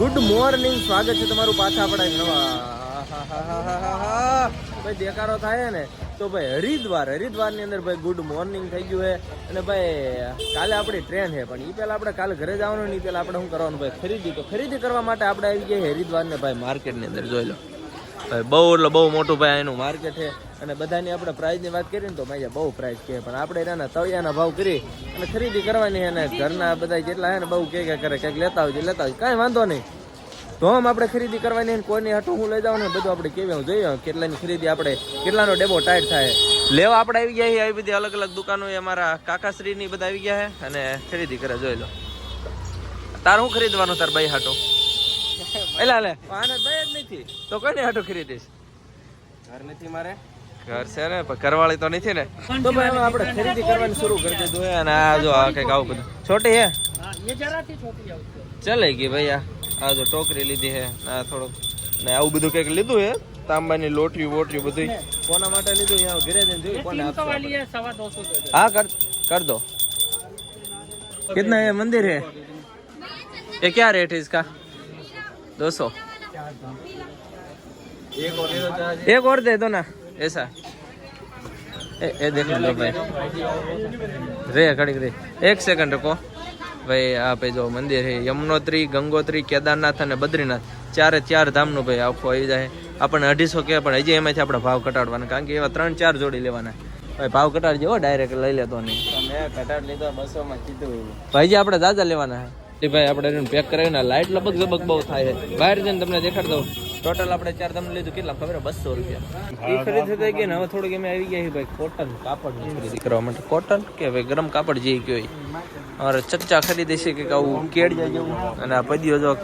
Good morning સ્વાગત છે તમારું પાછા આપણા નવા. ભાઈ દેખાડો થાય ને, તો ભાઈ, હરિદ્વાર હરિદ્વારની અંદર ભાઈ ગુડ મોર્નિંગ થઈ ગયું છે. અને ભાઈ, કાલે આપણી ટ્રેન છે, પણ એ પહેલા આપણે કાલે ઘરે જવાનું નહીં પહેલાં આપણે શું કરવાનું ભાઈ, ખરીદી. તો ખરીદી કરવા માટે આપણે આવી ગયા હરિદ્વાર ને ભાઈ માર્કેટની અંદર, જોઈ લો. ભાઈ બહુ એટલે બહુ મોટું ભાઈ એનું માર્કેટ છે. અને બધાની આપણે પ્રાઇઝની વાત કરીએ ને તો ભાઈ બહુ પ્રાઇઝ કહે પણ આપણે એના તળિયાના ભાવ કરી અને ખરીદી કરવાની અને ઘરના બધા કેટલા ને બહુ કે કરે, કંઈક લેતા હોય લેતા હોય. કાંઈ વાંધો નહીં. તો આપણે ખરીદી કરવાની અને કોઈની હાટું હું લઈ જાઉં ને બધું આપણે કેવી હું જોઈએ કેટલાની ખરીદી આપણે, કેટલાનો ડેબો ટાઈટ થાય. લેવા આપણે આવી ગયા આવી બધી અલગ અલગ દુકાનો એ અમારા કાકાશ્રીની બધા આવી ગયા છે. અને ખરીદી કરે, જોઈ લો. તાર હું ખરીદવાનું, તાર ભાઈ હાટો? એલા લે આને ભાઈ જ નથી તો કોને હાટો ખરીદીશ ઘર નથી મારે ઘર છે ને પણ ઘરવાળી તો નથી ને તો ભાઈ હવે આપણે ખરીદી કરવાની શરૂ કરી દીધું હે અને આ જો આ કઈક આવું બધું છોટી હે ચલે ગઈ ભાઈ આ આ જો ટોકરી લીધી હે આ થોડુંક ને આવું બધું કઈક લીધું હે તાંબાની લોટરી વોટરી બધું કોના માટે લીધું અહીંયા ઘરે જઈને જોઈ કોને આપશું આપણે. हाँ कर कर दो कितना है मंदिर है ये क्या रेट है इसका दो सौ એક ઓર લીધો તો આજે एक और दे दो ना ऐसा ए, ए देख लो भाई रे खड़ी रे एक सेकंड रुको ભાઈ આ ભાઈ જો મંદિર છે યમનોત્રી ગંગોત્રી કેદારનાથ અને બદ્રીનાથ ચારે ચાર ધામનું ભાઈ આખું આવી જાય આપણને અઢીસો કે પણ હજી એમાંથી આપણે ભાવ ઘટાડવાના કારણ કે એવા ત્રણ ચાર જોડી લેવાના ભાઈ ભાવ ઘટાડજો હો ડાયરેક્ટ લઈ લેતો નહીં તમે ઘટાડ લીધો બસો માં કીધું એવું ભાઈ હજી આપણે દાદા લેવાના છે ભાઈ આપણે પેક કરાવીને લાઈટ લબક ઝબક બહુ થાય છે. બહાર જઈને તમને દેખાડ દઉં. ટોટલ આપણે ચાર તમને લીધું. કેટલા ખબર બસો રૂપિયા. એ ખરીદી થઈ ગઈ ને હવે થોડુંક એમ આવી ગયા ભાઈ. કોટન કાપડ ખરીદી કરવા માટે. કોટન કે ભાઈ ગરમ કાપડ જે કયો અમારે ચચ્ચા ખરીદે છે કે આવું કેડિયા જેવું. અને આ પદ્યો જો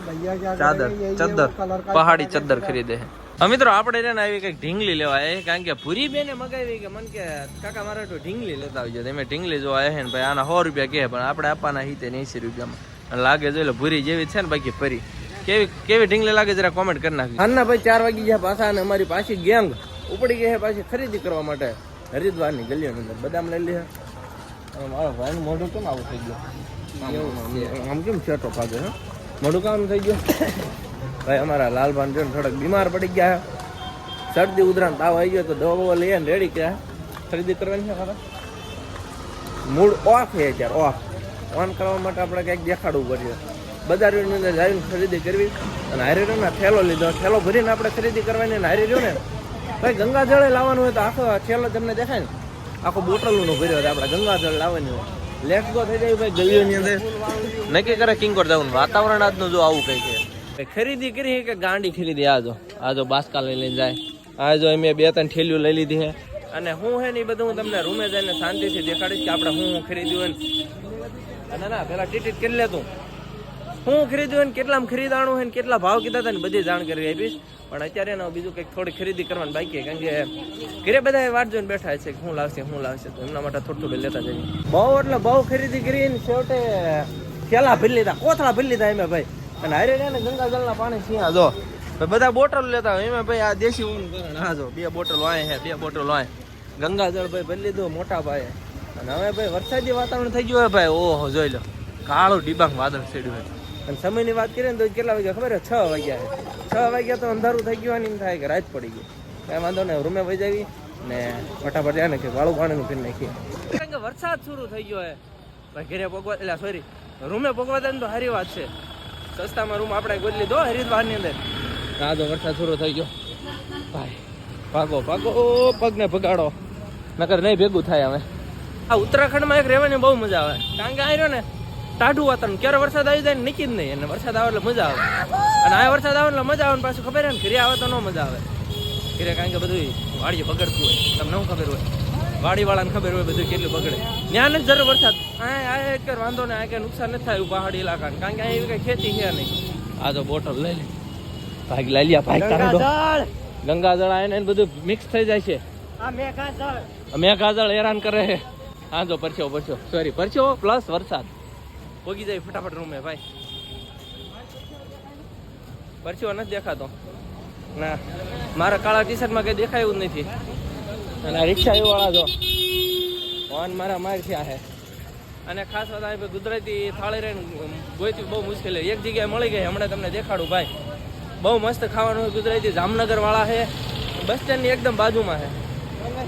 ચાદર ચદ્દર પહાડી ચદ્દર ખરીદે છે. મિત્રો, આપણે એને આવી કંઈક ઢીંગલી લેવા આવે કારણ કે ભૂરી બેને મગાવી કે મન કે, કાકા, મારે તો ઢીંગલી લેતા આવજો. તમે ઢીંગલી જોવા આવે ને ભાઈ, આના સો રૂપિયા કહે પણ આપણે આપવાના હિતે એસી રૂપિયામાં. લાગે જોઈ લો ભૂરી જેવી છે ને બાકી ફરી. કેવી કેવી ઢીંગલી લાગે જરા કોમેન્ટ કરી નાખી હાલના ભાઈ ચાર વાગી ગયા પાછા અને અમારી પાછી ગેંગ ઉપડી ગઈ છે પાછી ખરીદી કરવા માટે. હરિદ્વારની ગલીઓની અંદર. બદામ લઈ લે. મારો ભાઈનું મોઢું કેમ આવું થઈ ગયું? આમ કેમ છેટો ભાગે, હા? મોઢું કામ થઈ ગયું? ભાઈ અમારા લાલભાન જોઈને થોડાક બીમાર પડી ગયા. શરદી ઉધરાણ તાવ આવી ગયો તો દવા લઈએ ને રેડી કે ખરીદી કરવાની છે ખરા મૂડ ઓફ છે અત્યારે ઓફ ઓન કરવા માટે આપણે કંઈક દેખાડવું પડશે બજારની અંદર જઈને ખરીદી કરવી અને હારેરીઓના થેલો લીધો. થેલો ભરીને આપણે ખરીદી કરવાની અને હારેરીઓ ને ભાઈ ગંગાજળે લાવવાનું હોય તો આખો થેલો તમને દેખાય ને? આખો બોટલનો ભર્યો હોય આપણે ગંગાજળ લાવવાની હોય. લેટ્સ ગો થઈ જાય ભાઈ ગલીઓની અંદર. નક્કી કરે કિંકોર જવાનું વાતાવરણ આજનું જો આવું કઈ છે. ખરીદી કરી કે ગાંડી ખરીદી? આજો આજો બાસકા લઈ લઈને જાય. આ જો મેં બે ત્રણ થેલીઓ લઈ લીધી છે અને હું હે ને બધું હું તમને રૂમે જઈને શાંતિથી દેખાડીશ કે આપણે હું હું ખરીદ્યું હોય ને, ના પેલા ટિકિટ કરી લેતું. હું ખરીદ્યું ને કેટલામાં ખરીદાણું હોય ને કેટલા ભાવ કીધા હતા ને બધી જાણકારી આપીશ. પણ અત્યારે એનો બીજું કંઈક થોડી ખરીદી કરવાની બાકી. કારણ કે ઘરે બધા વાટ જોઈને બેઠા છે કે શું લાવશે શું લાવશે, તો એમના માટે થોડું થોડું લેતા જઈએ. બહુ એટલે બહુ ખરીદી કરીને છેવટે થેલા ભરી લીધા, કોથળા ભરી લીધા એમે ભાઈ. અને હારે ને ગંગાજળના પાણી સિંહા જો. બધા બોટલ લેતા હોય એમાં ભાઈ, આ દેશી ઊન હા જો, બે બોટલ વાય હે, બે બોટલ વાય ગંગાજળ ભાઈ ભરી લીધું, મોટા ભાઈ અને હવે ભાઈ વરસાદી વાતાવરણ થઈ ગયું હોય ભાઈ ઓહો જોઈ લો. કાળું ડિબાંગ વાદળ છેડ્યું હોય અને સમયની વાત કરીએ ને તો કેટલા વાગ્યા ખબર છે? છ વાગ્યા છે. છ વાગ્યા તો અંધારું થઈ ગયું અને એમ થાય કે રાત પડી ગઈ. કાંઈ વાંધો નહીં રૂમે વહી જાવી ને ફટાફટ જાય ને કે વાળું પાણીનું ફીર નાખીએ. કારણ કે વરસાદ શરૂ થઈ ગયો હે ભાઈ ઘરે પગવા એટલે સોરી રૂમે પગવા દે ને તો સારી વાત છે. સસ્તામાં રૂમ આપણે ગોત લીધો હરિદ્વારની અંદર. હા તો વરસાદ શરૂ થઈ ગયો. ભાઈ ભાગો ભાગો પગને ભગાડો. નકર નહીં ભેગું થાય હવે. આ ઉત્તરાખંડમાં એક રહેવાની બહુ મજા આવે. કારણ કે આ રહ્યો ને ટાઢું વાતાવરણ. ક્યારે વરસાદ આવી જાય ને જ નહીં. અને વરસાદ આવે એટલે મજા આવે. અને આ વરસાદ આવે એટલે મજા આવે ને પાછું ખબર ને ઘરે આવે તો ન મજા આવે. ઘરે કારણ કે બધું વાડીએ બગડતું હોય. તમને શું ખબર હોય? વાડીવાળાને ખબર હોય બધું કેટલું બગડે. ત્યાં જ જરૂર વરસાદ. આ આ એક વાંધો ને આ કઈ નુકસાન નથી થાય પહાડી ઇલાકાને. કારણ કે અહીં એવી કઈ ખેતી છે નહીં. આ તો બોટલ લઈ લે. ભાગ લઈ લ્યા ભાગ તારો ગંગાજળ! આવે ને બધું મિક્સ થઈ જાય છે. મેઘાજળ હેરાન કરે છે. હા, જો પરછો પરછો સોરી પરછો પ્લસ વરસાદ. પોગી જાય ફટાફટ રૂમે ભાઈ. પરછો નથી દેખાતો. ના, મારા કાળા ટી શર્ટમાં કઈ દેખાયું જ નથી. અને રિક્ષા વાળા જો. ફોન મારા માર થયા છે અને ખાસ વાત આવી ગુજરાતી થાળી રહીને ગોતી બહુ મુશ્કેલ એક જગ્યાએ મળી ગઈ, હમણાં તમને દેખાડું, ભાઈ. બહુ મસ્ત ખાવાનું ગુજરાતી, જામનગર વાળા છે. બસ સ્ટેન્ડની એકદમ બાજુમાં છે.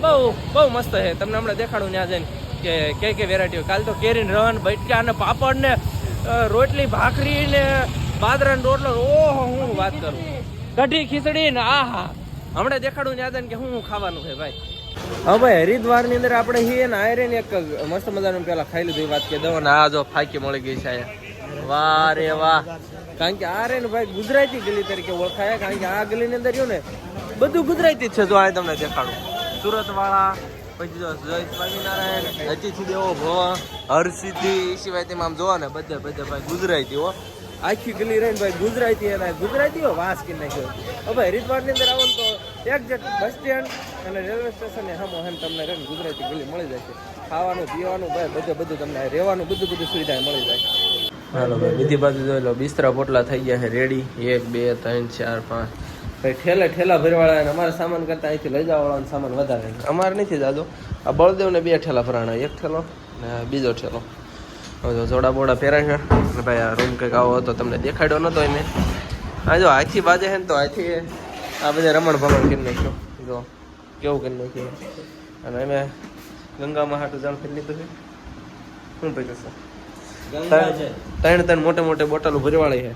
બહુ બહુ મસ્ત છે. તમને હમણાં દેખાડું ત્યાં જઈને. કે કઈ કઈ વેરાયટી કાલ તો કેરીને રન બટકા અને પાપડ ને રોટલી ભાખરી ને બાદરાનો રોટલો. ઓહો હું વાત કરું. કઢી ખીચડી ને આહા. હમણાં દેખાડું ને જઈને કે હું ખાવાનું છે ભાઈ. હા ભાઈ હરિદ્વારની અંદર આપણે હી ને આયરન એક મસ્ત મજાનું પેલા ખાઈ લીધું વાત કે દો ને આ જો ફાકી મળી ગઈ છે અહીંયા. વાહ રે વાહ. કારણ કે આ રે ને ભાઈ ગુજરાતી ગલી તરીકે ઓળખાય કારણ કે આ ગલીની અંદર રહ્યું ને બધું ગુજરાતી જ છે જો આ તમને દેખાડું. સુરત વાળા પછી જો જય હરસિદ્ધિ, એ સિવાય તેમાં આમ જોવા ને બધે બધે ભાઈ ગુજરાતીઓ આખી ગલી રહીને ભાઈ ગુજરાતી અને ગુજરાતીઓ વાસ કરી નાખ્યો. હવે હરિદ્વારની અંદર આવો તો એક્ઝેક્ટ બસ સ્ટેન્ડ અને રેલવે સ્ટેશન હમો હેમ તમને રહીને ગુજરાતી ગલી મળી જશે ખાવાનું, પીવાનું, ભાઈ બધે બધું તમને રહેવાનું, બધું બધું સુવિધા મળી જાય. હાલો ભાઈ, બીજી બાજુ જોઈ લો, બિસ્તરા પોટલા થઈ ગયા રેડી એક, બે, ત્રણ, ચાર, પાંચ. ભાઈ ઠેલે ઠેલા ભરવાળા અને અમારા સામાન કરતા અહીંથી લઈ જવા વાળાનો સામાન વધારે અમારે નથી દાદો આ બળદેવને બે ઠેલા ભરાણા એક ઠેલો ને બીજો ઠેલો. જોડા બોડા પહેરાય છે. ને ભાઈ આ રૂમ કંઈક આવો હતો તમને દેખાડ્યો નતો એને આ જો આથી બાજે છે ને તો આથી આ બધા રમણ ભમણ કરી નાખ્યો. જો કેવું કરી નાખ્યું. અને અમે ગંગામાં હાટું જાણ કરી લીધું છે. શું ભાઈ ત્રણ ત્રણ ત્રણ મોટે મોટે બોટલો ભરવાળી છે.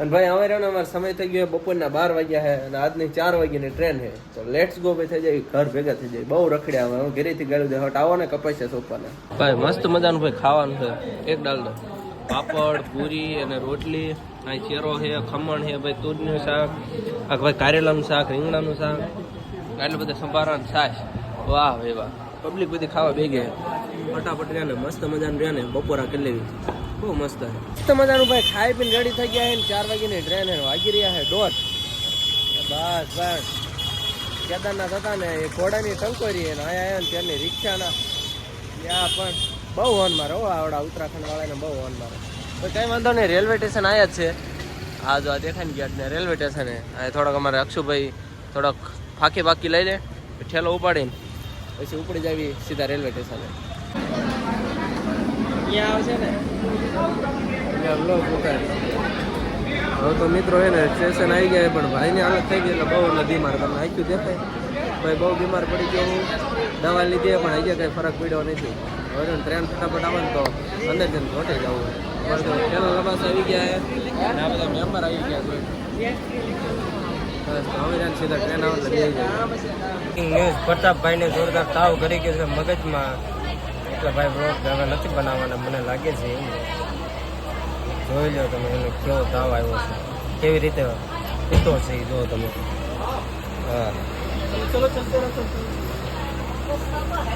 અને ભાઈ, હવે રહ્યો અમારે સમય થઈ ગયો, બપોરના બાર વાગ્યા છે અને આજની ચાર વાગ્યાની ટ્રેન છે તો લેટ્સ ગો ભાઈ, થઈ જાય, ઘર ભેગા થઈ જાય. બહુ રખડ્યા હવે, હું ઘરેથી ગાડી દે હટ આવો ને કપાઈ સોપાને. ભાઈ, મસ્ત મજાનું ભાઈ ખાવાનું છે. એક ડાલડો પાપડ, પૂરી અને રોટલી અહીં ચેરો છે, ખમણ છે, ભાઈ, તુરનું શાક, આ ભાઈ, કારેલાનું શાક, રીંગણાનું શાક. આટલું બધા સંભારાનું છાશ. વાહ ભાઈ વાહ. પબ્લિક બધી ખાવા બેગે ફટાફટ રહ્યા ને, મસ્ત મજાનું રહ્યા ને, બપોરા કરી લેવી. બહુ મસ્ત મસ્ત મજાનું ભાઈ ખાઈ પીને રેડી થઈ ગયા છે ચાર વાગ્યાની ટ્રેન એને વાગી રહ્યા છે દોઢ. બસ બસ. કેદારનાથ હતા ને એ ઘોડાની ટંકોરી અને આયા આયા ને ત્યાંની રિક્ષાના. ત્યાં પણ બહુ હોન મારે આવડા ઉત્તરાખંડ વાળાને બહુ હોન મારે. તો કઈ વાંધો નહીં રેલવે સ્ટેશન આયા જ છે. આ જો આ દેખાય ને ગેટ ને રેલવે સ્ટેશને આ થોડોક અમારે અક્ષુભાઈ થોડોક ફાંકી બાકી લઈ લે, ઠેલો ઉપાડીને. પછી ઉપડી જાવી સીધા રેલવે સ્ટેશને આવશે ને? હવે તો મિત્રો એને ને સ્ટેશન આવી ગયા પણ ભાઈની હાલત થઈ ગઈ એટલે બહુ એટલે બીમાર તમને આખ્યું દેખાય. ભાઈ બહુ બીમાર પડી ગયો હું. દવા લીધી પણ હજી કંઈ ફરક પડ્યો નથી. હવે જો ટ્રેન ફટાફટ આવે ને તો અંદર જઈને ઘોટે જવું અમારે તો પેલા લબાસ આવી ગયા છે અને આ બધા મેમ્બર આવી ગયા છે. બસ ને જોરદાર તાવ કરી ગયો છે મગજમાં. એટલે ભાઈ બ્લોગ હવે નથી બનાવવાના, મને લાગે છે એમ. જોઈ લો તમે, એનો કેવો તાવ આવ્યો છે. કેવી રીતે પીતો છે એ જો તમે. હા. ચલો ચલતે.